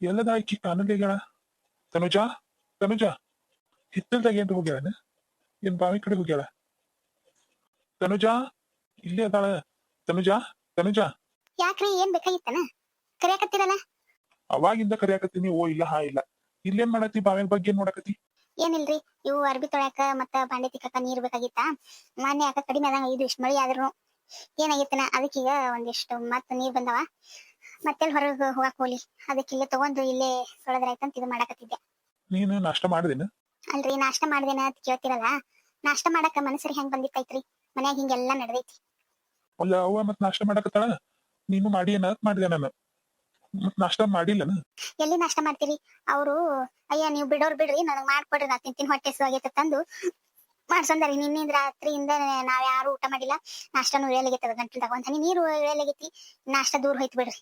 ಎಲ್ಲದ ಆಕಿ ಕಾನಲ್ಲಿ ತನುಜ ತನುಜಾ ಹಿತ್ತಲ್ದಾಗ ಏನ್ರ ಹೋಗ್ಯಾಳ ಏನ್ ಬಾವಿ ಕಡೆ ಹೋಗ್ಯಾಳ? ತನುಜಾ ಇಲ್ಲೇ ಅದಾಳ ತನುಜಾ ತನುಜಾ. ಯಾಕ್ರಿ ಏನ್ ಬೇಕಾಗಿತ್ತನ? ಕರಿಯಾಕತ್ತೀರಲ್ಲ? ಅವಾಗಿಂದ ಕರಿಯಾಕತ್ತೀನಿ ಓ ಇಲ್ಲ ಹಾ ಇಲ್ಲ. ಇಲ್ಲೇನ್ ಮಾಡತ್ತಿ ಬಾವಿನ ಬಗ್ಗೆ ಏನ್ ನೋಡಕತ್ತಿ? ಏನಿಲ್ರಿ ಇವು ಅರ್ಬಿ ತೊಳ್ಯಾಕ ಮತ್ತ ಬಾಂಡೆ ತಿಕ್ಕಾಕ ನೀರ್ ಬೇಕಾಗಿತ್ತ? ಮೊನ್ನೆ ಯಾಕ ಕಡಿಮೆ ಆದಂಗ ಇದು ಇಷ್ಟ ಮಳಿ ಆದ್ರೂ ಏನಾಗಿತ್ತನ? ಅದಕ್ಕೀಗ ಒಂದಿಷ್ಟು ಮತ್ತ ನೀರ್ ಬಂದವ. ಮತ್ತೆಲ್ ಹೊರಗೆ ಹೋಗಕ್ ಹೋಗ್ಲಿ. ಅದಕ್ಕೆ ಇಲ್ಲೇ ತಗೊಂಡು ಇಲ್ಲೇ ತೊಳೆದ್ರಾಯ್ತಂತ ಇದು ಮಾಡಕತ್ತಿದ್ದೆ. ನೀನು ನಾಷ್ಟ ಮಾಡಿದಿನ? ಅಲ್ರಿ ನಾಷ್ಟ ಮಾಡ್ದೇನ ಅಂತ ಕೇಳ್ತಿರಲ್ಲ? ನಾಷ್ಟ ಮಾಡಾಕ ಮನಸ್ಸರಿ ಹೆಂಗ್ ಬಂದಿತ್ತೈತ್ರಿ? ಮನ್ಯಾಗ ಹಿಂಗೆಲ್ಲಾ ನಡೆದೈತಿ. ಅಲ್ಲ ಅವ್ವ ಮತ್ ನಾಷ್ಟ ಮಾಡಕತ್ತಾಳ? ನೀನು ಮಾಡಿ ಏನ ಮಾಡಿದೆ ನಾನು. ಮತ್ ನಾಷ್ಟ ಮಾಡಿಲ್ಲನ? ಎಲ್ಲಿ ನಾಷ್ಟ ಮಾಡ್ತೀರಿ? ಅವರು ಅಯ್ಯ ನೀವು ಬಿಡೋರ್ ಬಿಡ್ರಿ ನನಗೆ ಮಾಡ್ಕೊಡ್ರಿ ನಾ ತಿಂತೀನಿ ಹೊಟ್ಟೆ ಆಗೈತೆ ತಂದು. ಮಾಡ್ಸಂದಾರಿ ನಿನ್ನಿಂದ ರಾತ್ರಿಯಿಂದ ನಾವ್ ಯಾರು ಊಟ ಮಾಡಿಲ್ಲ. ನಾಷ್ಟನು ಇಳಿಯಲಾಗೈತದ ಒಂದ್ ಹನಿ ನೀರು ಇಳಿಯಲಾಗೈತಿ ನಾಷ್ಟ ದೂರ ಹೋಯ್ತು ಬಿಡ್ರಿ.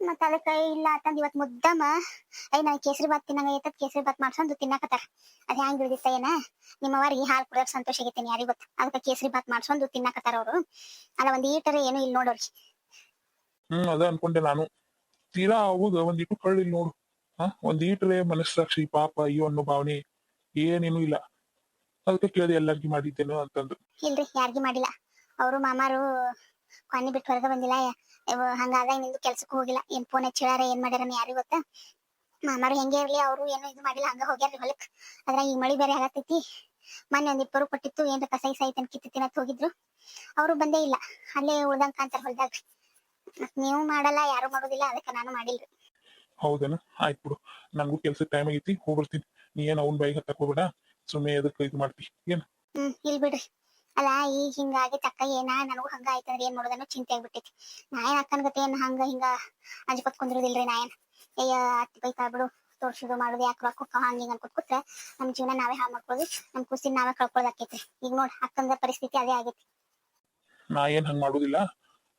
ಮತ್ತ ಅದಕ್ಕ ಇಲ್ಲ ಅಂತಂದ್ ಇವತ್ ಮುದ್ದಮ್ಮ ಐ ನಾ ಕೇಸರಿ ಬಾತ್ ತಿನ್ನಂಗ ಐತದ್ ಕೇಸರಿ ಬಾತ್ ಮಾಡ್ಸಂದು ತಿನ್ನಕತ್ತಾರ ಅದ್ ಹೆಂಗ್ ಬಿಡಿದಿತ್ತ ಏನ? ನಿಮ್ಮವರಿಗೆ ಹಾಲ್ ಕುಡಿಯೋಕ್ ಸಂತೋಷ ಆಗೈತೇನೆ ಯಾರಿಗ್ ಗೊತ್ತ? ಅದಕ್ಕ ಕೇಸರಿ ಬಾತ್ ಮಾಡ್ಸೊಂದು ತಿನ್ನಕತ್ತಾರ ಅವ್ರು. ಅಲ್ಲ ಒಂದ್ ಈಟರ ಏನು ಇಲ್ಲಿ ನೋಡೋರಿ ಹ್ಮ್, ಅದ ಅನ್ಕೊಂಡೆ ನಾನು. ತೀರಾ ಹೌದು, ಒಂದ್ ಇಟ್ಟು ನೋಡು. ಹಾ? ಒಂದ್ ಈಟ್ರೆ ಮನಸ್ಸಾಕ್ಷಿ ಪಾಪ, ಅಯ್ಯೋ ಅನ್ನೋ ಭಾವನೆ. ಏನೇನು ಇಲ್ಲ. ಅದಕ್ಕೆ ಕೇಳಿದೆ ಎಲ್ಲಾರ್ಗಿ ಮಾಡಿದ್ದೇನೋ ಅಂತಂದ್ರು. ಇಲ್ರಿ ಯಾರಿಗೂ ಮಾಡಿಲ್ಲ. ಅವರು ಮಾಮಾರು ಕೊನೆ ಬಿಟ್ಟು ಹೊರಗೆ ಬಂದಿಲ್ಲ. ಹಂಗಾದ ಹಂಗಾದಾಗ ನಿಂದು ಕೆಲ್ಸಕ್ಕೆ ಹೋಗಿಲ್ಲ. ಏನ್ ಫೋನ್ ಹಚ್ಚಿಳಾರ ಏನ್ ಮಾಡ್ಯಾರ ಯಾರಿಗೂ ಗೊತ್ತಾ? ಮಾಮಾರು ಹೆಂಗೆ ಇರ್ಲಿ ಅವರು ಏನು ಇದು ಮಾಡಿಲ್ಲ ಹಂಗ ಹೋಗ್ಯಾರ ಹೊಲಕ್. ಅದ್ರ ಈ ಮಳಿ ಬೇರೆ ಆಗತೈತಿ. ಮೊನ್ನೆ ಒಂದ್ ಇಬ್ಬರು ಕೊಟ್ಟಿತ್ತು ಏನ್ರ ಕಸ ಇಸ ಐತನ್ ಅಂತ ತಿನ್ನತ್ ಹೋಗಿದ್ರು. ಅವರು ಬಂದೇ ಇಲ್ಲ. ಅಲ್ಲೇ ಉಳ್ದಂಗ್ ಕಾಂತಾರ ಹೊಲ್ದಾಗ. ನೀವು ಮಾಡಲ್ಲ ಯಾರು ಮಾಡೋದಿಲ್ಲ ಅದಕ್ಕೆ ನಾನು ಮಾಡಿಲ್ರಿ. ಹೌದೇನ? ಆಯ್ತು ಬಿಡು. ನಂಗೂ ಕೆಲ್ಸಕ್ಕೆ ಟೈಮ್ ಆಗೈತಿ ಹೋಗ್ಬರ್ತೀನಿ. ನೀ ಏನ್ ಅವ್ನ ಬೈಕ್ ಹತ್ತಕ್ ಹೋಗ್ಬೇಡ. ಸುಮ್ಮನೆ ಎದಕ್ಕೆ ಇದು ಮಾಡ್ತಿ? ಏನು? ಹ್ಮ್ ಇಲ್ ಬಿಡ್ರಿ. ಅಲ್ಲ ಈ ಹಿಂಗಾಗಿ ತಕ್ಕ ಏನ ನನಗೂ ಹಂಗ ಆಯ್ತಂದ್ರೆ ಏನ್ ಮಾಡೋದನ್ನು ಚಿಂತೆ ಆಗ್ಬಿಟ್ಟೈತಿ. ನಾ ಏನ್ ಅಕ್ಕನ ಗತಿ ಏನ್ ಹಂಗ ಹಿಂಗ ಅಂಜ್ಕೊತ್ ಕುಂದ್ರದಿಲ್ರಿ ನಾ ಏನ್? ಅಯ್ಯ ಅತ್ತಿ ಬೈತಾ ಬಿಡು. ತೋರ್ಸೋದು ಮಾಡೋದು ಯಾಕೆ ರೊಕ್ಕ ಹೋಗ್ತಾವ ಹಂಗ ಹಿಂಗ ಅನ್ಕೊತ್ ಕೂತ್ರೆ ನಮ್ ಜೀವನ ನಾವೇ ಹಾಳು ಮಾಡ್ಕೊಳ್ಳೋದು ನಮ್ ಕುಸಿನ ನಾವೇ ಕಳ್ಕೊಳ್ಳೋದಾಕೈತ್ರಿ ಈಗ ನೋಡ್ ಅಕ್ಕಂದ ಪರಿಸ್ಥಿತಿ ಅದೇ ಆಗೈತಿ. ನಾ ಏನ್ ಹಂಗ್ ಮಾಡುದಿಲ್ಲ.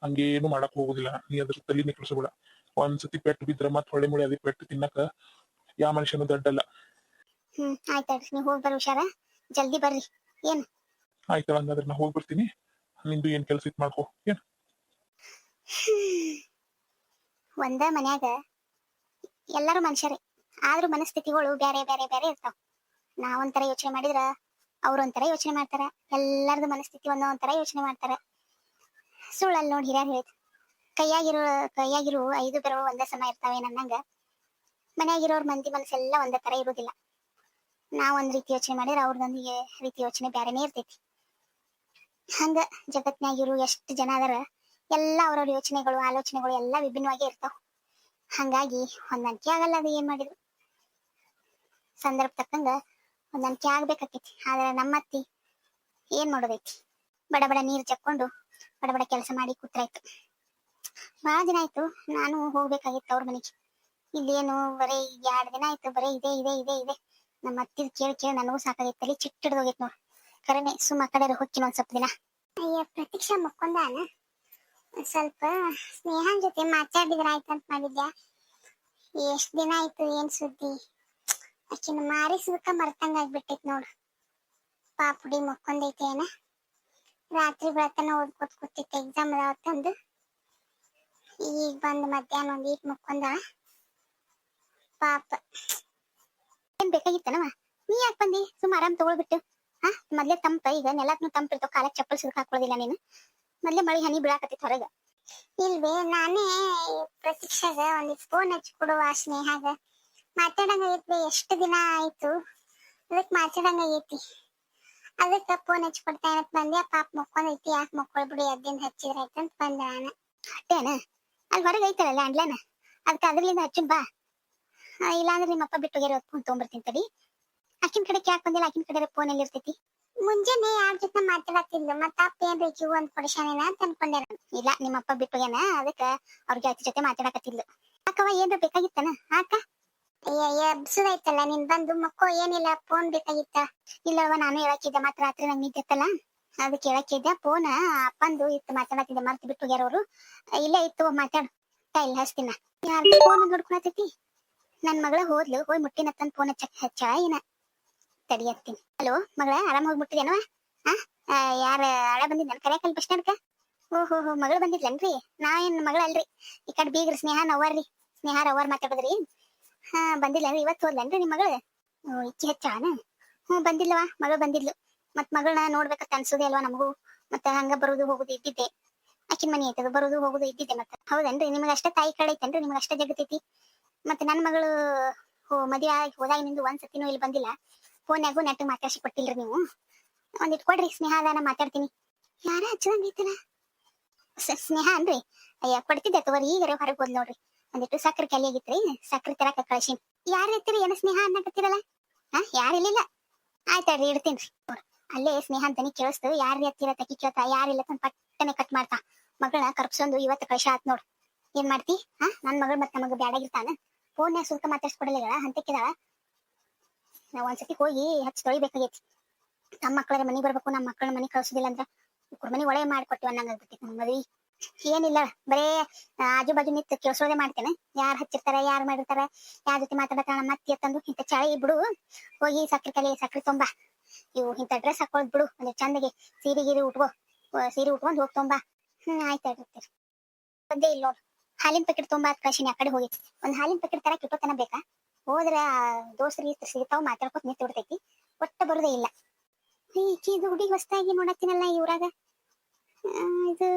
ಹಂಗೇನು ಮಾಡಕ್ ಹೋಗುದಿಲ್ಲ. ನೀ ಅದ್ರ ತಲೆನೇ ಕೆಡಿಸಬೇಡ. ಒಂದ್ಸತಿ ಪೆಟ್ಟು ಬಿದ್ರ ಮತ್ ಹೊಳೆ ಮುಳಿ ಅದೇ ಪೆಟ್ಟು ತಿನ್ನಕ ಯಾವ ಮನುಷ್ಯನು ದಡ್ಡಲ್ಲ. ಹ್ಮ್ ಆಯ್ತಾಳ್ರಿ ನೀವ್ ಹೋಗಿ ಬರ್ರಿ ಹುಷಾರ. ಜಲ್ದಿ ಬರ್ರಿ. ಏನ್? ಆಯ್ತು ಹಂಗಾದ್ರೆ ನಾ ಹೋಗಿ ಬರ್ತೀನಿ. ನಿಂದು ಏನ್ ಕೆಲಸ ಇತ್ ಮಾಡ್ಕೋ. ಏನ್? ಒಂದ ಮನ್ಯಾಗ ಎಲ್ಲರೂ ಮನುಷ್ಯರೇ. ಆದ್ರೂ ಮನಸ್ಥಿತಿಗಳು ಬೇರೆ ಬೇರೆ ಬೇರೆ ಇರ್ತಾವ. ನಾವೊಂಥರ ಯೋಚನೆ ಮಾಡಿದ್ರ ಅವ್ರೊಂಥರ ಯೋಚನೆ ಮಾಡ್ತಾರ. ಎಲ್ಲಾರ್ದು ಮನಸ್ಥಿತಿ ಒಂದೊಂಥರ ಯೋಚನೆ ಮಾಡ್ತಾರ. ಸುಳ್ಳಲ್ಲಿ ನೋಡಿ ಹಿರಿಯರ್ ಹೇಳಿದ್. ಕೈಯಾಗಿರೋ ಕೈಯಾಗಿರೋ ಐದು ಬೆರಳು ಒಂದೇ ಸಮ ಇರ್ತಾವೆ ನನ್ನಂಗ. ಮನ್ಯಾಗಿರೋರ್ ಮಂದಿ ಮನಸ್ಸೆಲ್ಲ ಒಂದೇ ತರ ಇರುದಿಲ್ಲ. ನಾವ್ ಒಂದ್ ರೀತಿ ಯೋಚನೆ ಮಾಡಿದ್ರ ಅವ್ರದೊಂದು ರೀತಿ ಯೋಚನೆ ಬ್ಯಾರೆನೇ ಇರ್ತೈತಿ. ಹಂಗ ಜಗತ್ನ್ಯಾಗಿರು ಎಷ್ಟು ಜನ ಅದಾರ, ಎಲ್ಲಾ ಅವ್ರವ್ರ ಯೋಚನೆಗಳು, ಆಲೋಚನೆಗಳು ಎಲ್ಲಾ ವಿಭಿನ್ನವಾಗಿ ಇರ್ತಾವ. ಹಂಗಾಗಿ ಹೊಂದಾಣಿಕೆ ಆಗಲ್ಲ ಅದು ಏನ್ ಮಾಡಿದ್ರು. ಸಂದರ್ಭ ತಕ್ಕಂಗ ಹೊಂದಾಣಿಕೆ ಆಗ್ಬೇಕಾಕೈತಿ. ಆದ್ರೆ ನಮ್ಮತ್ತಿ ಏನ್ ಮಾಡೋದೈತಿ? ಬಡ ಬಡ ನೀರ್ ಚಕ್ಕೊಂಡು ಬಡ ಬಡ ಕೆಲಸ ಮಾಡಿ ಕೂತ್ರಾಯ್ತು. ಬಹಳ ದಿನ ಆಯ್ತು, ನಾನು ಹೋಗ್ಬೇಕಾಗಿತ್ತು ಅವ್ರ ಮನೆಗೆ. ಇಲ್ಲೇನು ಬರೀ ಎರಡ್ ದಿನ ಆಯ್ತು, ಬರೀ ಇದೆ ಇದೆ ಇದೆ ಇದೆ. ನಮ್ಮ ಅತ್ತಿದ್ ಕೇಳಿ ಕೇಳಿ, ನನಗೂ ಸಾಕಾಗೈತೆ, ತಲೆ ಚಿಟ್ಟಿಡ್ದು ಹೋಗೈತೆ ನೋಡ್. ಕರೆನೆ ಸುಮ್ಮ ಕಡೆ ಹೊಕ್ಕಿನ ಒಂದ್ ಸ್ವಲ್ಪ ದಿನ. ಅಯ್ಯ, ಪ್ರತೀಕ್ಷಾ ಮಕ್ಕೊಂದಾನ? ಸ್ವಲ್ಪ ಸ್ನೇಹನ್ ಜೊತೆ ಮಾತಾಡಿದ್ರ ಆಯ್ತಂತ ಮಾಡಿದ್ಯಾ? ಎಷ್ಟ್ ದಿನ ಆಯ್ತು, ಏನ್ ಸುದ್ದಿ? ಅಕ್ಕಿನ ಮಾರಿ ಸುಖ ಮರ್ತಂಗ ಆಗ್ಬಿಟ್ಟೈತ್ ನೋಡು. ಪಾಪುಡಿ ಮಕ್ಕೊಂದೈತೆ ಏನ? ರಾತ್ರಿ ಬೆಳತನ ಓದ್ಕೊತ್ ಕೂತಿತ್ತು ಎಕ್ಸಾಮ್ ಅದಾವ ತಂದು. ಈಗ ಬಂದ್ ಮಧ್ಯಾಹ್ನ ಒಂದ್ ಈಟ್ ಮಕ್ಕೊಂದ ಪಾಪ. ಏನ್ ಬೇಕಾಗಿತ್ತನವ ನೀ ಯಾಕೆ ಬಂದಿ? ಸುಮ್ಮ ಆರಾಮ್ ತಗೊಳ್ಬಿಟ್ಟು. ಹಾ ಮೊದ್ಲೇ ತಂಪ ಈಗ ನೆಲಕ್ನು ತಂಪ ಇರ್ತಾವ ಕಾಲಕ್ ಚಪ್ಪಲ್ ಸಿಲ್ಕ್ ಹಾಕೊಳ್ಳೋದಿಲ್ಲ ನೀನು. ಮೊದ್ಲೇ ಮಳಿ ಹನಿ ಬೀಳಾಕತ್ತಿತ್ತು ಹೊರಗ. ಇಲ್ವೇ ನಾನೇ ಪ್ರತೀಕ್ಷಾಗ ಒಂದ್ ಫೋನ್ ಹಚ್ಚಿ ಕೊಡುವ ಸ್ನೇಹಾಗ. ಮಾತಾಡಂಗ ಐತಿ ಎಷ್ಟು ದಿನ ಆಯ್ತು? ಅದಕ್ ಮಾತಾಡಂಗ ಐತಿ ಅದಕ್ಕ ಫೋನ್ ಹಚ್ಚಿ ಕೊಡ್ತಾ ಏನತ್ ಬಂದೆ ಪಾಪ ಮಕ್ಕೊಂದೈತಿ ಯಾಕೆ ಮಕ್ಕೊಳ್ಬಿಡಿ ಅದ್ದಿಂದ ಹಚ್ಚಿದ್ರ ಆಯ್ತಂತ ಬಂದ ನಾನು. ಅಟ್ಟೇನ ಅಲ್ಲಿ ಹೊರಗೆ ಐತಲ್ಲ ಲ್ಯಾಂಡ್ಲೈನ್? ಅದಕ್ಕೆ ಅದ್ರಲ್ಲಿಂದ ಹಚ್ಚುನ್ ಬಾ. ಇಲ್ಲಾಂದ್ರೆ ನಿಮ್ಮ ಅಪ್ಪ ಬಿಟ್ಟು ಫೋನ್ ತೊಗೊಂಬರ್ತೀನಿ ತಡಿ. ಆಕಿನ ಕಡೆ ಯಾಕೆ ಬಂದಿಲ್ಲ? ಆಕಿನ ಕಡೆ ಫೋನ್ ಎಲ್ಲಿ ಇರ್ತೈತಿ ಮುಂಜಾನೆ ಯಾರ ಜೊತೆ ಮಾತಾಡತ್ತಿದ್ಲು ಮತ್ತ ಅಪ್ಪ ಏನ್ ಬೇಕು ಒಂದ್ ಕೊಡಿಶಾನೇನ ಅಂತ ಅನ್ಕೊಂಡೆ ಇಲ್ಲ ನಿಮ್ಮ ಅಪ್ಪ ಬಿಟ್ಟು ಹೋಗ್ಯಾನ, ಅದಕ್ಕ ಅವ್ರ ಜಾತಿ ಜೊತೆ ಮಾತಾಡಕತ್ತಿದ್ಲು. ಅಕ್ಕವ ಏನ್ರ ಬೇಕಾಗಿತ್ತನ? ಅಕ್ಕ ಅಯ್ಯ ಎಬ್ಸುದೈತಲ್ಲ ನೀನ್ ಬಂದು ಮಕ್ಕೋ, ಏನಿಲ್ಲ ಫೋನ್ ಬೇಕಾಗಿತ್ತ? ಇಲ್ಲವ ನಾನು ಹೇಳಕ್ಕಿದ್ದೆ ಮತ್ತ ರಾತ್ರಿ ನಂಗೆ ನಿಂತಿತ್ತಲ್ಲ ಅದಕ್ಕೆ ಹೇಳಕ್ಕಿದ್ದೆ ಫೋನ್ ಅಪ್ಪಂದು ಇತ್ತು ಮಾತಾಡತ್ತಿದ್ದೆ ಮರ್ತು ಬಿಟ್ಟು ಹೋಗ್ಯಾರ ಇಲ್ಲೇ, ಇತ್ತು, ಮಾತಾಡು. ಇಲ್ಲ ಹಚ್ತೀನ. ಯಾರು ಫೋನ್ ನೋಡ್ಕೊಳತೈತಿ ನನ್ ಮಗಳ ಹೋದ್ಲು ಹೋಗಿ ಮುಟ್ಟಿನ ತಂದ್ ಫೋನ್ ಹಚ್ಚ ಹಚ್ಚ ಏನ? ತಡಿ ಹತ್ತೀನಿ. ಹಲೋ, ಮಗಳ, ಆರಾಮ್ ಹೋಗಿ ಯಾರ ಹಳೆ ಬಂದಿದ್ದ ಕರೆಯಕಲ್ ಬಸ್ ಸ್ಟ್ಯಾಂಡ್ಕ? ಓಹೋ, ಹೋ, ಮಗಳು ಬಂದಿದ್ಲನ್ರಿ? ನಾ ಏನ್ ಮಗಳ ಅಲ್ರಿ? ಈ ಕಡೆ ಬೀಗ್ರಿ ಸ್ನೇಹ ನವ್ವಾರ್ರಿ ಸ್ನೇಹ ರವ್ವಾರ್ ಮಾತಾಡೋದ್ರಿ? ಹಾ ಬಂದಿಲ್ಲ ಇವತ್ತು ಹೋದ್ಲನ್ರಿ ನಿಮ್ ಮಗಳು? ಓ ಇಚ್ಚಿ ಹೆಚ್ಚಾನ? ಹ್ಞೂ ಬಂದಿಲ್ಲವಾ ಮಗಳು ಬಂದಿದ್ಲು. ಮತ್ ಮಗಳನ್ನ ನೋಡ್ಬೇಕಂತ ಅನ್ಸೋದೇ ಅಲ್ವಾ ನಮಗೂ? ಮತ್ತೆ ಹಂಗ ಬರೋದು ಹೋಗುದು ಇದ್ದಿದ್ದೆ. ಆಕಿನ ಮನಿ ಐತದ ಬರೋದು ಹೋಗುದು ಇದ್ದಿದ್ದೆ ಮತ್ತೆ. ಹೌದನ್ರಿ? ನಿಮಗಷ್ಟ ತಾಯಿ ಕಡೆ ಐತನ್ರಿ? ನಿಮ್ಗೆ ಅಷ್ಟೇ ಜಗತೈತಿ ಮತ್ತೆ ನನ್ನ ಮಗಳು ಮದುವೆ ಆಗಿ ಹೋದಾಗ ನಿಂದು ಒಂದ್ ಸತಿನೂ ಇಲ್ಲಿ ಬಂದಿಲ್ಲ. ಫೋನ್ಯಾಗು ನೆಟ್ ಮಾತಾಡ್ಸಿ ಕೊಟ್ಟಿಲ್ರಿ ನೀವು. ಒಂದಿಟ್ ಇಟ್ಕೊಡ್ರಿ ಸ್ನೇಹ ಅದಾನ, ಮಾತಾಡ್ತೀನಿ. ಯಾರ ಹಚ್ಚದಂಗೈತಲ್ಲ ಸ್ನೇಹ ಅನ್ರಿ. ಅಯ್ಯ, ಕೊಡ್ತಿದ್ದೆ ತಗೋರಿ, ಈಗರೆ ಹೊರಗೆ ಹೋದ್ ನೋಡ್ರಿ. ಒಂದಿಟ್ಟು ಸಕ್ಕರೆ ಕಲಿ ಆಗಿತ್ರಿ ಸಕ್ಕರೆ ತರಕ ಕಳ್ಸಿನ್. ಯಾರ ಇರ್ತೀರಿ ಏನ ಸ್ನೇಹ ಅನ್ನಕತ್ತಿರಲ್ಲ ಹಾ ಯಾರಿಲ್ಲ ಆಯ್ತಾಡ್ರಿ ಇಡ್ತೀನಿ ಅಲ್ಲೇ ಸ್ನೇಹ ಅಂತಾನೆ ಕೇಳಿಸ್ತು. ಯಾರ ಹತ್ತಿರ ತಕ್ಕಿ ಕೇಳ್ತಾ ಯಾರಿಲ್ಲ ತನ್ ಪಟ್ಟನೆ ಕಟ್ ಮಾಡ್ತಾ. ಮಗಳನ್ನ ಕರ್ಪ್ಸೊಂದು ಇವತ್ತು ಕಳ್ಸ ಆತ್ ನೋಡ್ ಏನ್ ಮಾಡ್ತಿ? ಹಾ, ನನ್ ಮಗಳು ಮತ್ತೆ ನಮಗ ಬ್ಯಾಡಾಗಿರ್ತಾನ. ಫೋನ್ಯಾಗ ಸುಲ್ಕ ಮಾತಾಡ್ಸ್ಕೊಡಲಿಗಳ ಹಂತಕ್ಕಿದಾಳ. ನಾವ್ ಒಂದ್ಸತಿ ಹೋಗಿ ಹಚ್ಚಿ ತೊಳಿಬೇಕಾಗೈತಿ. ನಮ್ಮ ಮಕ್ಕಳ ಮನೆಗೆ ಬರ್ಬೇಕು ನಮ್ಮ ಮಕ್ಕಳ ಮನೆ ಕಳ್ಸುದಿಲ್ಲ ಅಂದ್ರ ಕುರ್ಮನಿ ಮನೆ ಒಳ್ಳೆ ಮಾಡ್ಕೊಟ್ಟಿವ ಅನ್ನಂಗ ಆಗ್ಬಿಟ್ಟಿತ್ತು ನಮ್ಮ ಮದ್ವಿ ಏನಿಲ್ಲ, ಬರೇ ಆಜು ಬಾಜು ನಿಂತು ಕೇಳಿಸೋದೇ ಮಾಡ್ತೇನೆ. ಯಾರ್ ಹಚ್ಚಿರ್ತಾರ, ಯಾರ್ ಮಾಡಿರ್ತಾರ, ಯಾರ ಜೊತೆ ಮಾತಾಡತಾಳ ಮತ್ತೆ ತಂದು ಇಂತ ಚಳಿ ಬಿಡು ಹೋಗಿ ಸಕ್ರೆ ಕಲಿ, ಸಕ್ರೆ ತುಂಬಾ. ಇವು ಇಂತ ಡ್ರೆಸ್ ಹಾಕೊಳ್ ಬಿಡು ಅಂದ್ರೆ ಚಂದಗೆ ಸೀರೆ, ಗೀರೆ ಉಟ್ಕೋ ಸೀರೆ ಉಟ್ಕೊಂಡು ಹೋಗ್ ತುಂಬಾ. ಹ್ಮ್, ಆಯ್ತು ಇರ್ತೀರಿ ಇಲ್ಲ ನೋಡು. ಹಾಲಿನ ಪ್ಯಾಕೆಟ್ ತುಂಬಾ ಕಳ್ಸಿನಿ ಆ ಕಡೆ ಹೋಗಿ ಒಂದ್ ಹಾಲಿನ ಪ್ಯಾಕೆಟ್ ತರ ಕಿಟ್ಟೋತನ ಬೇಕಾ? ಹೋದ್ರ ಇಸ್ತ್ರಿ ಸಿಗ್ತಾವ್ ಮಾತಾಡ್ಕೊತ ನಿಂತು ಬಿಡ್ತೈತಿ ಒಟ್ಟ ಬರುದೇ ಇಲ್ಲ. ಇದು ಹುಡುಗಿ ಹೊಸ್ತಾಗಿ ನೋಡತ್ತೀನಲ್ಲ ಈ ಊರಾಗ? ಆ, ಇದು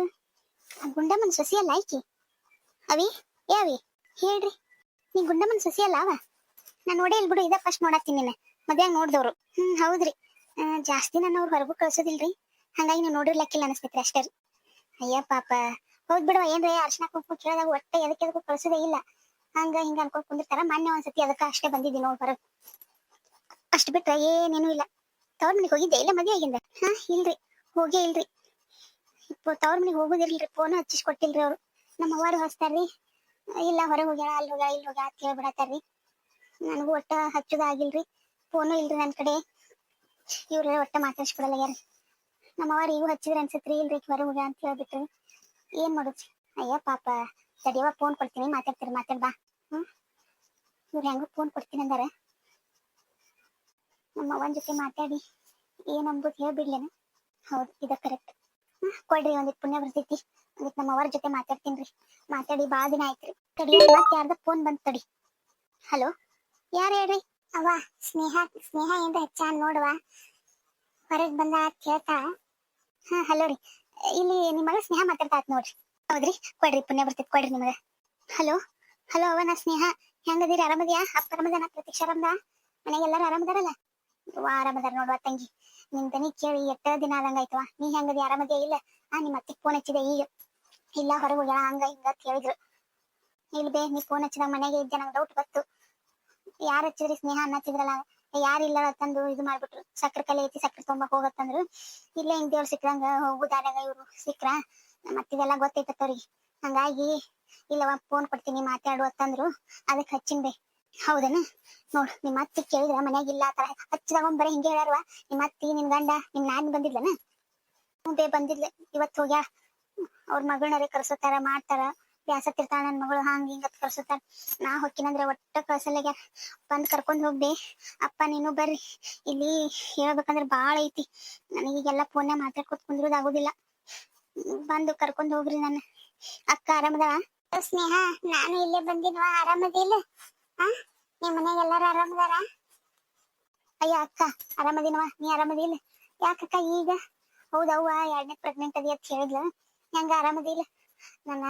ಗುಂಡಮ್ಮನ ಸೊಸಿ ಅಲ್ಲ ಐಕಿ ಅವಿ ಏ ಅವಿ ಹೇಳ್ರಿ. ನೀ ಗುಂಡಮ್ಮನ ಸೊಸಿ ಅಲ್ಲ ಅವ? ನಾ ನೋಡೇ ಇಲ್ ಬಿಡು ಇದ ಫಸ್ಟ್ ನೋಡತ್ತೀನಿ ನಿನ್ನೆ. ಮದ್ವೆ ನೋಡಿದವ್ರು. ಹ್ಮ್ ಹೌದ್ರಿ. ಜಾಸ್ತಿ ನಾನು ಅವ್ರು ಹೊರಗೂ ಕಳ್ಸೋದಿಲ್ರಿ. ಹಂಗಾಗಿ ನೀವು ನೋಡಿರ್ಲಕ್ಕಿಲ್ಲ ಅನಸ್ತೈತ್ರಿ ಅಷ್ಟೇ. ರೀ ಅಯ್ಯ ಪಾಪ ಹೌದ್ ಬಿಡುವ ಏನ್ರಿ ಅರ್ಶನ ಕುಂಕು ಕೇಳಿದಾಗ ಒಟ್ಟೆ ಎದಕ್ಕೆ ಎದಕ್ಕೂ ಕಳ್ಸೋದೇ ಇಲ್ಲ. ಹಂಗ ಹಿಂಗ ಅನ್ಕೊಂಡ್ ಕುಂದಿರ್ತಾರ. ಮೊನ್ನೆ ಒಂದ್ಸತಿ ಅದಕ್ಕ ಅಷ್ಟೇ ಬಂದಿದ್ದಿ ನೋಡ್ ಹೊರಗ್. ಅಷ್ಟ್ ಬಿಟ್ರೆ ಏನೇನು ಇಲ್ಲ. ತವ್ರ ಮನೆಗೆ ಹೋಗಿದ್ದೆ ಇಲ್ಲ, ಮದ್ವೆ ಆಗಿಂದ? ಹಾ, ಇಲ್ರಿ. ಹೋಗೇ ಇಲ್ರಿ. ತವ್ರ ಮನೆಗೆ ಹೋಗುದಿರ್ಲಿಲ್ರಿ. ಫೋನ್ ಹಚ್ಚಿಸ್ ಕೊಟ್ಟಿಲ್ರಿ ಅವ್ರು. ನಮ್ಮ ಅವ್ವಾರು ಹಚ್ತಾರ್ರಿ. ಇಲ್ಲ, ಹೊರಗೆ ಹೋಗ್ಯಾಳ, ಅಲ್ಲಿ ಹೋಗ್ಯಾಳ, ಇಲ್ಲಿ ಅಂತ ಹೇಳ್ಬಿಡತ್ತಾರ್ರಿ. ನನಗೂ ಒಟ್ಟ ಹಚ್ಚುದಾಗಿಲ್ರಿ ಫೋನು ಇಲ್ರಿ ನನ್ ಕಡೆ. ಇವ್ರ ಒಟ್ಟ ಮಾತಾಡ್ಸ್ಕೊಡಲ್ಲ ಯಾರು. ನಮ್ಮ ಅವ್ರು ಇವು ಹಚ್ಚಿದ್ರ ಅನ್ಸತ್ರಿ. ಇಲ್ರಿ, ಹೊರಗೆ ಹೋಗ್ಯಾಳ ಅಂತ ಹೇಳ್ಬಿಟ್ರಿ. ಏನ್ ಮಾಡುದ್ರಿ ಅಯ್ಯ ಪಾಪ ತಡಿಯವ ಫೋನ್ ಕೊಡ್ತೀನಿ, ಮಾತಾಡ್ತೀರಿ, ಮಾತಾಡ್ ಬಾ. ಹ್ಮ್? ಇವ್ರು ಹೆಂಗ ಫೋನ್ ಕೊಡ್ತೀನಿ ಅಂದಾರ. ನಮ್ಮ ಅವನ ಜೊತೆ ಮಾತಾಡಿ, ಏನ್ ಅಂಬುದು ಹೇಳ್ಬಿಡ್ಲೇನ? ಹೌದು, ಇದ ಕರೆಕ್ಟ್ ಕೊಡ್ರಿ ಒಂದಿಟ್ ಪುಣ್ಯ ಬರ್ತೈತಿ. ಒಂದಿಟ್ ನಮ್ಮ ಅವರ ಜೊತೆ ಮಾತಾಡ್ತೀನ್ರಿ ಮಾತಾಡಿ ಬಾಳ ದಿನ ಆಯ್ತ್ರಿ ತಡಿ, ಮತ್ತೆ ಯಾರ್ದ ಫೋನ್ ಬಂತ್ ತಡಿ. ಹಲೋ? ಯಾರು ಹೇಳ್ರಿ? ಅವ ಸ್ನೇಹ ಸ್ನೇಹ ಏನ್ರ ಹೆಚ್ಚ ನೋಡವಾ? ಹೊರಗ್ ಬಂದ ಕೇಳ್ತಾ ಹಾ, ಹಲೋ ರೀ. ಇಲ್ಲಿ ನಿಮ್ಮ ಮಗ ಸ್ನೇಹ ಮಾತಾಡ್ತಾತ್ ನೋಡ್ರಿ. ಹೌದ್ರಿ? ಕೊಡ್ರಿ, ಪುಣ್ಯ ಬರ್ತೈತಿ, ಕೊಡ್ರಿ ನಿಮಗ. ಹಲೋ? ಹಲೋ, ಅವನ ಸ್ನೇಹ. ಹೆಂಗದಿರಿ? ಆರಾಮದ್ಯಾ? ಅಪ್ಪ ಆರಾಮದಾನ ಪ್ರತೀಕ್ಷ ಆರಾಮದ? ಮನೆಗೆ ಎಲ್ಲಾರು ಆರಾಮದಾರಲ್ಲ? ವಾ, ಆರಾಮದಾರ ನೋಡುವ ತಂಗಿ. ನಿನ್ ದನಿ ಕೇಳಿ ಎಟ್ಟ ದಿನ ಆದಂಗ ಆಯ್ತವ ನೀ ಹೆಂಗದಿ? ಆರಾಮದ್ಯಾ? ಇಲ್ಲ. ಆ ನಿಮ್ಮ ಅತ್ತಿಗೆ ಫೋನ್ ಹಚ್ಚಿದೆ, ಈಗ. ಇಲ್ಲ, ಹೊರಗೆ ಹೋಗ್ಯಾಳ, ಹಂಗ ಹಿಂಗ ಕೇಳಿದ್ರು ಇಲ್ಲ ಬೇ ನೀ ಫೋನ್ ಹಚ್ಚಿದಾಗ ಮನೆಗೆ ಇದ್ದೆ, ನಂಗೆ ಡೌಟ್ ಬಂತು. ಯಾರು ಹಚ್ಚಿದ್ರಿ? ಸ್ನೇಹ ಅನ್ನ ಹಚ್ಚಿದ್ರಲ್ಲ? ಯಾರಿಲ್ಲ ತಂದು ಇದು ಮಾಡ್ಬಿಟ್ರು. ಸಕ್ಕರೆ ಕಲೆ ಐತಿ ಸಕ್ಕರೆ ತೊಂಬಕ್ ಹೋಗತ್ತಂದ್ರು. ಇಲ್ಲೇ ಹಿಂಗ್ ದೇವ್ರು ಸಿಕ್ಕಂಗ ಹೋಗುದಾರಾಗ ಇವ್ರು ಸಿಕ್ರ. ಮತ್ತಿದೆಲ್ಲ ಗೊತ್ತೈತತ್ ಹಂಗಾಗಿ ಹಂಗಾಗಿ ಒಂದ್ ಫೋನ್ ಕೊಡ್ತೀನಿ ಮಾತಾಡು ಅಂತಂದ್ರು. ಅದಕ್ಕೆ ಹಚ್ಚಿನ್ ಬೇ. ಹೌದೇನ? ನೋಡ್ ನಿಮ್ಮ ಅತ್ತಿ ಕೇಳಿದ್ರ ಮನ್ಯಾಗ ಇಲ್ಲ ಆತರ. ಹಚ್ಚಿದಾಗ ಬರೀ ಹಿಂಗೆ ಹೇಳ್ಯಾರವ. ನಿಮ್ಮ ಅತ್ತಿ, ನಿಮ್ ಗಂಡ, ನಿಮ್ ನಾನ್ ಬಂದಿದ್ಲನ? ಬೇ, ಬಂದಿದ್ಲ. ಇವತ್ತು ಹೋಗ್ಯಾ? ಅವ್ರ ಮಗಳನ್ನರೇ ಕರ್ಸೋತಾರ ಮಾಡ್ತಾರ. ಬ್ಯಾಸತ್ತಿರ್ತಾಳ ನನ್ನ ಮಗಳು ಹಂಗ ಹಿಂಗ ಕಳ್ಸುತ್ತಾಳ ನಾ ಹೊಕ್ಕಿನಂದ್ರೆ ಒಟ್ಟ ಕಳ್ಸಲ್ಲಾಗ ಬಂದ್ ಕರ್ಕೊಂಡ್ ಹೋಗ್ದೆ ಅಪ್ಪ ನೀನು ಬರ್ರಿ. ಇಲ್ಲಿ ಹೇಳ್ಬೇಕಂದ್ರ ಬಾಳ ಐತಿ. ನನಗೀಗೆಲ್ಲ ಫೋನ್ಯಾಗ ಮಾತಾಡ್ಕೊತ ಕುಂದ್ರೋದಾಗುದಿಲ್ಲ ಬಂದು ಕರ್ಕೊಂಡ್ ಹೋಗ್ರಿ ನನ್ನ. ಅಕ್ಕ ಆರಾಮದವ ಸ್ನೇಹ ನಾನು ಇಲ್ಲೇ ಬಂದಿನ್ವಾ ಆರಾಮದಿಲ್ಲ? ಆ? ನಿಮ್ ಮನ್ಯಾಗ ಎಲ್ಲಾರು ಆರಾಮದಾರ? ಅಯ್ಯ ಅಕ್ಕ ಆರಾಮದಿನವಾ ನೀ ಆರಾಮದಿಲ್ಲ? ಯಾಕಕ್ಕ ಈಗ? ಹೌದವ್ವ ಎರಡನೇ ಪ್ರೆಗ್ನೆಂಟ್ ಅದಿ ಅಂತ ಹೇಳಿದ್ಲ. ಹೆಂಗ ಆರಾಮದಿಲ್ಲ. ನನ್ನ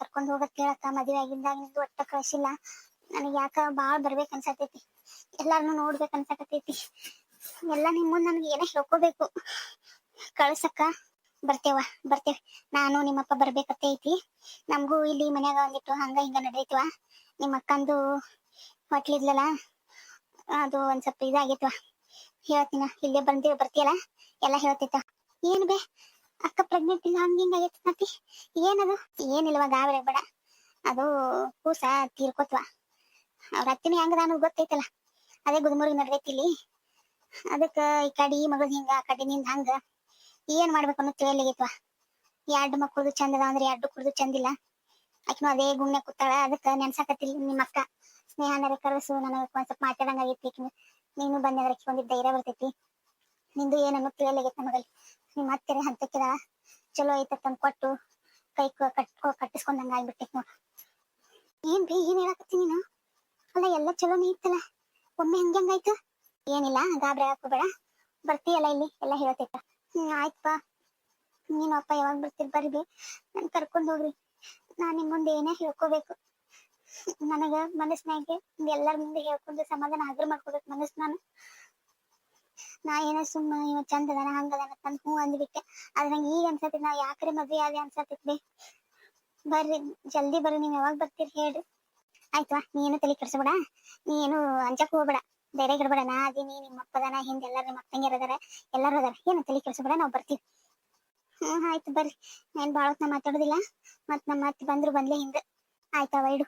ಕರ್ಕೊಂಡ್ ಹೋಗಕ್ ಹೇಳಕ್ಕ ಮದ್ವೆ ಆಗಿಂದಾಗ ನಿಂದು ಒಟ್ಟ ಕಳ್ಸಿಲ್ಲ. ನನಗೆ ಯಾಕ ಬಾಳ್ ಬರ್ಬೇಕ್ ಅನ್ಸತೈತಿ. ಎಲ್ಲಾರನು ನೋಡ್ಬೇಕ್ ಅನ್ಸಕತೈತಿ ಎಲ್ಲ ನಿಮ್ ಮುಂದ್ ನನ್ಗೆ ಏನೇ ಹೇಳ್ಕೋಬೇಕು. ಕಳ್ಸಕ್ಕ, ಬರ್ತೇವ, ಬರ್ತೇವೆ. ನಾನು ನಿಮ್ಮಪ್ಪ ಬರ್ಬೇಕತ್ತ ಐತಿ. ನಮಗೂ ಇಲ್ಲಿ ಮನ್ಯಾಗ ಒಂದಿಟ್ಟು ಹಂಗ ಹಿಂಗ ನಡೈತಿವ ನಿಮ್ಮ ಅಕ್ಕಂದು ಹೊಟ್ಲಿದ್ಲಲ್ಲ ಅದು ಒಂದ್ ಸ್ವಲ್ಪ ಇದಾಗಿತ್ವ? ಹೇಳ್ತೀನ, ಇಲ್ಲೇ ಬಂದಿ ಬರ್ತೀಯಲ್ಲ? ಎಲ್ಲ ಹೇಳ್ತೈತ. ಏನ್ ಬೇ ಅಕ್ಕ ಪ್ರೆಗ್ನೆಂಟ್ ಇಲ್ಲ ಹಂಗ ಹಿಂಗ ಆಗೈತಿ ಮತ್ತೆ ಏನದು? ಏನಿಲ್ವ, ಗಾಬರಿ ಬೇಡ ಅದು ಕೂಸ ತೀರ್ಕೋತ್ವ. ಅವ್ರ ಅತ್ತಿನ ಹೆಂಗದ ಅನ್ನೋದು ಗೊತ್ತೈತಲ್ಲ. ಅದೇ ಗುದ್ಮುರ್ಗ್ ನಡ್ದೈತಿ ಇಲ್ಲಿ. ಅದಕ್ಕ ಈ ಕಡೆ ಈ ಮಗದ್ ಹಿಂಗ, ಆ ಕಡೆ ನಿಂದ ಹಂಗ. ಏನ್ ಮಾಡ್ಬೇಕು ಅನ್ನೋ ತಿಳಿಯಲಿಗೈತ್ವ ಎರಡು ಮಕ್ಕಳದು ಚಂದ ಅದ ಅಂದ್ರೆ ಎರಡು ಕುಡ್ದು ಚಂದಿಲ್ಲ ಆಕಿನೂ ಅದೇ ಗುಮ್ನೆ ಕೂತಾಳ. ಅದಕ್ಕ ನೆನ್ಸಾಕತ್ತಿಲ್ಲ ನಿಮ್ಮ ಅಕ್ಕ. ಸ್ನೇಹನರ ಕರಸು, ನನಗೆ ಒಂದ್ ಸ್ವಲ್ಪ ಮಾತಾಡಂಗ ಆಗೈತಿ ನೀನು ಬಂದ್ರೆ ಒಂದಿಟ್ಟು ಧೈರ್ಯ ಬರ್ತೈತಿ. ನಿಂದು ಏನನ್ನು ತಿಳಿಯಲಾಗೈತಿ ನಮಗಲ್ಲಿ. ನಿಮ್ಮ ಅತ್ತಿರ ಹಂತಕ್ಕಿದ ಚಲೋ ಐತೆ ತಂದ್ ಕೊಟ್ಟು ಕೈ ಕಟ್ಕೊ ಕಟ್ಟಿಸ್ಕೊಂಡಂಗ ಆಗ್ಬಿಟ್ಟೈತಿ ನೋಡ. ಏನ್ ಬಿ ಏನ್ ಹೇಳಕತ್ತಿ ನೀನು? ಅಲ್ಲ, ಎಲ್ಲ ಚಲೋನೇ ಇತ್ತಲ್ಲ ಒಮ್ಮೆ ಹಂಗೆ ಹಂಗಾಯ್ತು ಏನಿಲ್ಲ, ಗಾಬರಿ ಹಾಕೋಬೇಡ ಬರ್ತೀಯಲ್ಲ ಇಲ್ಲಿ, ಎಲ್ಲ ಹೇಳ್ತೈತ. ಹ್ಮ್ ಆಯ್ತಪ್ಪ ನೀನು ಅಪ್ಪ ಯಾವಾಗ ಬರ್ತೀರಿ ಬರ್ರಿ ನನ್ ಕರ್ಕೊಂಡ್ ಹೋಗ್ರಿ. ನಾ ನಿಮ್ ಮುಂದೆ ಏನೇ ಹೇಳ್ಕೋಬೇಕು. ನನಗ ಮನಸ್ನಾಗೆ ಎಲ್ಲರ ಮುಂದೆ ಹೇಳ್ಕೊಂಡು ಸಮಾಧಾನ ಆದ್ರ ಮಾಡ್ಕೋಬೇಕು ಮನಸ್ ನಾನು. ನಾ ಏನೋ ಸುಮ್ಮ ಇವ ಚಂದ ಅದಾನ, ಹಂಗ ಅದಾನ ತಂದ್ ಹ್ಞೂ ಅಂದ್ಬಿಟ್ಟೆ. ಆದ್ರೆ ನಂಗೆ ಈಗ ಅನ್ಸತ್ತೆ, ನಾ ಯಾಕ್ರೆ ಮದ್ವೆ ಆದೆ ಅನ್ಸತ್ತೆ ಬರ್ರಿ, ಜಲ್ದಿ ಬರ್ರಿ, ನೀವ್ ಯಾವಾಗ ಬರ್ತೀರಿ ಹೇಳ್ರಿ. ಆಯ್ತಾ ನೀನು ತಲೆ ಕೆಡ್ಸಬೇಡ. ನೀನು ಅಂಜಕ್ ಹೋಗ್ಬೇಡ ಬೇರೆ ಗಿಡಬೇಡ ನಾ ಅದೀನಿ ನಿಮ್ಮ ಅಪ್ಪದನ ಹಿಂದೆ ಎಲ್ಲಾರು ನಿಮ್ಮ ತಂಗಿಯರ್ ಅದಾರ, ಎಲ್ಲಾರು ಅದಾರ. ಏನು ತಲೆ ಕೆಡ್ಸಬೇಡ, ನಾವ್ ಬರ್ತೀವಿ. ಹ್ಮ್ ಆಯ್ತು ಬರ್ರಿ. ನಾನ್ ಬಾಳ ಹೊತ್ನ ಮಾತಾಡೋದಿಲ್ಲ. ಮತ್ ನಮ್ಮ ಅತ್ತಿ ಬಂದ್ರು ಬಂದ್ಲೆ ಹಿಂದೆ. ಆಯ್ತಾ ಇಡು.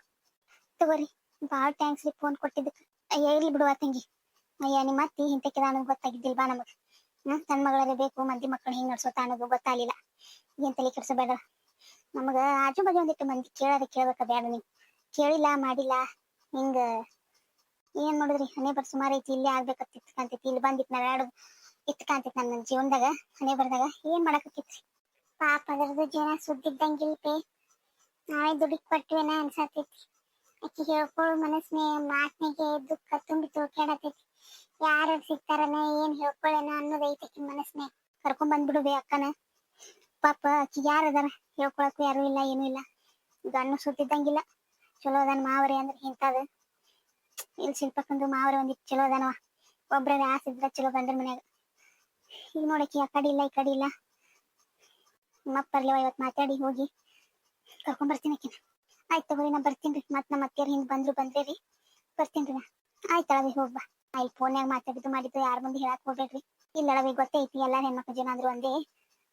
ತಗೋರಿ, ಬಾಳ ಥ್ಯಾಂಕ್ಸ್ ರೀ ಫೋನ್ ಕೊಟ್ಟಿದ್ದಕ್ಕೆ. ಇರ್ಲಿ ಬಿಡುವ ತಂಗಿ. ಅಯ್ಯ, ನಿಮ್ಮ ಅತ್ತಿ ಹಿಂತಕ್ಕಿದ ಅನ್ನೋದು ಗೊತ್ತಾಗಿದ್ದಿಲ್ವಾ ನಮಗ್? ಹ್ಮ್ ತನ್ನ ಮಗಳೇ ಬೇಕು, ಮಂದಿ ಮಕ್ಕಳು ಹಿಂಗ್ ನಡ್ಸೋತ ಅನ್ನೋದು ಗೊತ್ತಾಗ್ಲಿಲ್ಲ. ಏನ್ ತಲೆ ಕೆಡ್ಸಬೇಡ. ನಮಗ ಆಜು ಬಾಜು ಒಂದಿಟ್ಟು ಮಂದಿ ಕೇಳೋದ ಕೇಳ್ಬೇಕ ಬೇಡ ನೀವು ಕೇಳಿಲ್ಲ, ಮಾಡಿಲ್ಲ, ಹಿಂಗ ಏನ್ ಮಾಡಿದ್ರಿ? ಹಣೆ ಬರ್ ಸುಮಾರು ಐತಿ, ಇಲ್ಲಿ ಆಗ್ಬೇಕತ್ ಇತ್ಕಂತೈತಿ, ಇಲ್ಲಿ ಬಂದಿತ್ತು ನಾವ್ ಎರಡು ಇತ್ಕಂತೈತಿ ನನ್ನ ಜೀವನದಾಗ, ಹಣೆ ಬರ್ದಾಗ. ಏನ್ ಮಾಡಕತ್ತಿತ್ರಿ ಪಾಪ ಅದರದ್ದು ಜನ ಸುದ್ದಿದ್ದಂಗಿಲ್ಪೆ. ನಾವೇ ದುಡ್ಡಿಗೆ ಕೊಟ್ಟಿವೇನ ಅನ್ಸತೈತಿ. ಅಕ್ಕಿ ಹೇಳ್ಕೊಳ್ಳೋ ಮನಸ್ನೇ, ಮಾತನಿಗೆ ದುಃಖ ತುಂಬಿ ತೋಕ್ಯಾಡತೈತಿ ಯಾರು ಸಿಗ್ತಾರನ, ಏನ್ ಹೇಳ್ಕೊಳ್ಳೇನ ಅನ್ನೋದೈತೆ ಆಕಿ ಮನಸ್ನೇ ಕರ್ಕೊಂಡ್ ಬಂದ್ಬಿಡುವೆ ಅಕ್ಕನ. ಪಾಪ ಆಕಿ ಯಾರು ಅದಾರ ಹೇಳ್ಕೊಳಕ್ಕೂ ಯಾರು ಇಲ್ಲ, ಏನು ಇಲ್ಲ. ಗಣ್ಣು ಸುತ್ತಿದ್ದಂಗಿಲ್ಲ ಚಲೋ ಅದಾನ ಮಾವರಿ ಅಂದ್ರೆ ಇಂಥದ್ದು ಇಲ್ಲಿ ಶಿಲ್ಪಕ್ಕಂದು ಮಾವರಿ ಒಂದಿಟ್ಟು ಚಲೋ ಅದಾನವ. ಒಬ್ರ ಆಸೆ ಇದ್ರ ಚಲೋ ಬಂದ್ರ ಮನ್ಯಾಗ. ಈಗ ನೋಡಕಿ ಆ ಕಡೆ ಇಲ್ಲ, ಈ ಕಡೆ ಇಲ್ಲ. ಮಪ್ಪ ಬರ್ಲಿವ ಇವತ್ತು ಮಾತಾಡಿ ಹೋಗಿ. ಕರ್ಕೊಂಡ್ ಬರ್ತೀನಿ ಆಕಿನ. ಆಯ್ತು ತಗೋರಿ, ನಾ ಬರ್ತೀನಿ ರೀ. ಮತ್ ನಮ್ಮ ಅತ್ತಿಯರ್ ಹಿಂಗ್ ಬಂದ್ರು ಬಂದ್ರಿ ರೀ ಬರ್ತೀನಿ ನಾ. ಆಯ್ತು ಅಳವಿ ಹೋಗ್ಬಾ ನಾ ಇಲ್ಲಿ ಫೋನ್ಯಾಗ ಮಾತಾಡಿದ್ದು ಮಾಡಿದ್ದು ಯಾರ ಮುಂದೆ ಹೇಳಕ್ ಹೋಗ್ಬೇಡ್ರಿ. ಇಲ್ಲ ಗೊತ್ತೈತಿ, ಎಲ್ಲಾ ಹೆಣ್ಮಕ್ಳ ಜನ ಅಂದ್ರು ಒಂದೇ.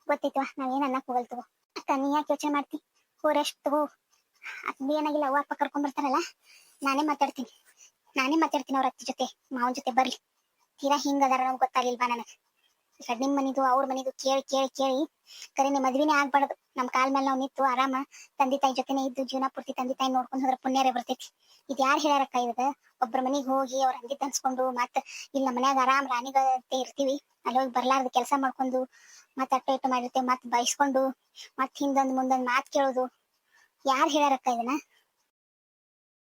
ಗೊತ್ತೈತವ ನಾವೇನ್ ಅನ್ನಕ್ ಹೋಗಲ್ತವ ಅಕ್ಕ, ನೀ ಯಾಕೆ ಯೋಚನೆ ಮಾಡ್ತಿ? ಹೋರೆಸ್ಟ್ ತಗೋ ಏನಾಗಿಲ್ಲ, ಅವ್ವ, ಅಪ್ಪ ಕರ್ಕೊಂಡ್ ಬರ್ತಾರಲ್ಲ? ನಾನೇ ಮಾತಾಡ್ತೀನಿ. ನಾನೇ ಮಾತಾಡ್ತೀನಿ ಅವ್ರ ಅತ್ತಿ ಜೊತೆ, ಮಾವನ್ ಜೊತೆ ಬರ್ಲಿ ತೀರಾ ಹಿಂಗ ಅದಾರ ನಮ್ಗೆ ಗೊತ್ತಾಗಿಲ್ವಾ ನನಗೆ? ನಿಮ್ ಮನಿದು, ಅವ್ರ ಮನಿದು ಕೇಳಿ ಕೇಳಿ ಕೇಳಿ. ಕರೆ, ನಿಮ್ ಮದ್ವಿನೇ ಆಗ್ಬಾರ್ದು. ನಮ್ ಕಾಲ್ ಮೇಲೆ ನಾವು ನಿಂತು ಆರಾಮ ತಂದೆ ತಾಯಿ ಜೊತೆನೆ ಇದ್ದು ಜೀವನ ಪೂರ್ತಿ ತಂದೆ ತಾಯಿ ನೋಡ್ಕೊಂಡು ಹೋದ್ರ ಪುಣ್ಯರೇ ಬರ್ತೈತಿ. ಇದು ಯಾರು ಹೇಳ್ಯಾರಕ್ಕ ಇವಾಗ? ಒಬ್ರ ಮನಿಗ್ ಹೋಗಿ ಅವ್ರ ಅಂಗಿ ತನ್ಸ್ಕೊಂಡು ಮತ್ ಇಲ್ಲಿ ನಮ್ಮ ಮನ್ಯಾಗ ಆರಾಮ್ ರಾಣಿಗತೆ ಇರ್ತೀವಿ. ಅಲ್ಲಿ ಹೋಗಿ ಬರ್ಲಾರ್ದು ಕೆಲಸ ಮಾಡ್ಕೊಂಡು ಮತ್ ಅಟ್ಟ ಇಟ್ಟು ಮಾಡಿರ್ತೇವೆ ಮತ್ ಬೈಸ್ಕೊಂಡು ಮತ್ ಹಿಂದೊಂದ್ ಮುಂದೊಂದ್ ಮಾತ್ ಕೇಳೋದು. ಯಾರು ಹೇಳ್ಯಾರಕ್ಕ ಇದನ್ನ